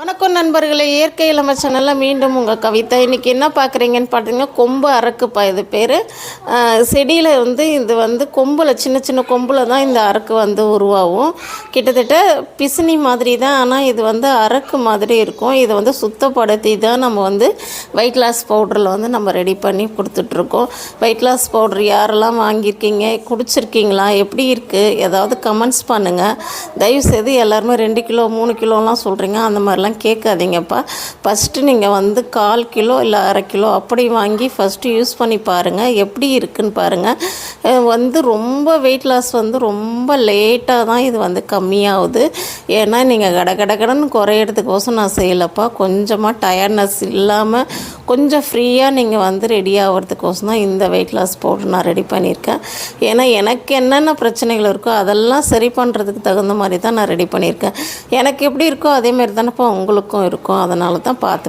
வணக்கம் நண்பர்களே. இயற்கை இளம சேனலில் மீண்டும் உங்கள் கவிதா. இன்றைக்கி என்ன பார்க்குறீங்கன்னு பார்த்தீங்கன்னா கொம்பு அரக்குப்பா இது பேர். செடியில் வந்து இது வந்து கொம்பில் சின்ன சின்ன கொம்பில் தான் இந்த அரக்கு வந்து உருவாகும். கிட்டத்தட்ட பிசினி மாதிரி தான். ஆனால் இது வந்து அரக்கு மாதிரி இருக்கும். இதை வந்து சுத்தப்படுத்தி தான் நம்ம வந்து வெயிட் லாஸ் பவுடரில் வந்து நம்ம ரெடி பண்ணி கொடுத்துட்ருக்கோம். வெயிட் லாஸ் பவுடர் யாரெல்லாம் வாங்கியிருக்கீங்க? குடிச்சிருக்கீங்களா? எப்படி இருக்குது ஏதாவது கமெண்ட்ஸ் பண்ணுங்கள் தயவுசெய்து எல்லாருமே ரெண்டு கிலோ மூணு கிலோலாம் சொல்கிறீங்க அந்த மாதிரிலாம் கேட்காதீங்கப்பா. ஃபஸ்ட்டு நீங்கள் வந்து கால் கிலோ இல்லை அரை கிலோ அப்படி வாங்கி ஃபஸ்ட்டு யூஸ் பண்ணி பாருங்கள் எப்படி இருக்குன்னு பாருங்கள் வந்து ரொம்ப வெயிட் லாஸ் வந்து ரொம்ப லேட்டாக தான் இது வந்து கம்மியாகுது. ஏன்னா நீங்கள் கட கட கடன்னு குறையிறதுக்கோசம் நான் செய்யலப்பா. கொஞ்சமாக டயர்ட்னஸ் இல்லாமல் கொஞ்சம் ஃப்ரீயாக நீங்கள் வந்து ரெடி ஆகிறதுக்கோசம் தான் இந்த வெயிட் லாஸ் போட்டு நான் ரெடி பண்ணியிருக்கேன். ஏன்னா எனக்கு என்னென்ன பிரச்சனைகள் இருக்கோ அதெல்லாம் சரி பண்ணுறதுக்கு தகுந்த மாதிரி தான் நான் ரெடி பண்ணியிருக்கேன். எனக்கு எப்படி இருக்கோ அதே மாதிரி தானேப்பா உங்களுக்கும் இருக்கும். அதனால தான் பார்த்து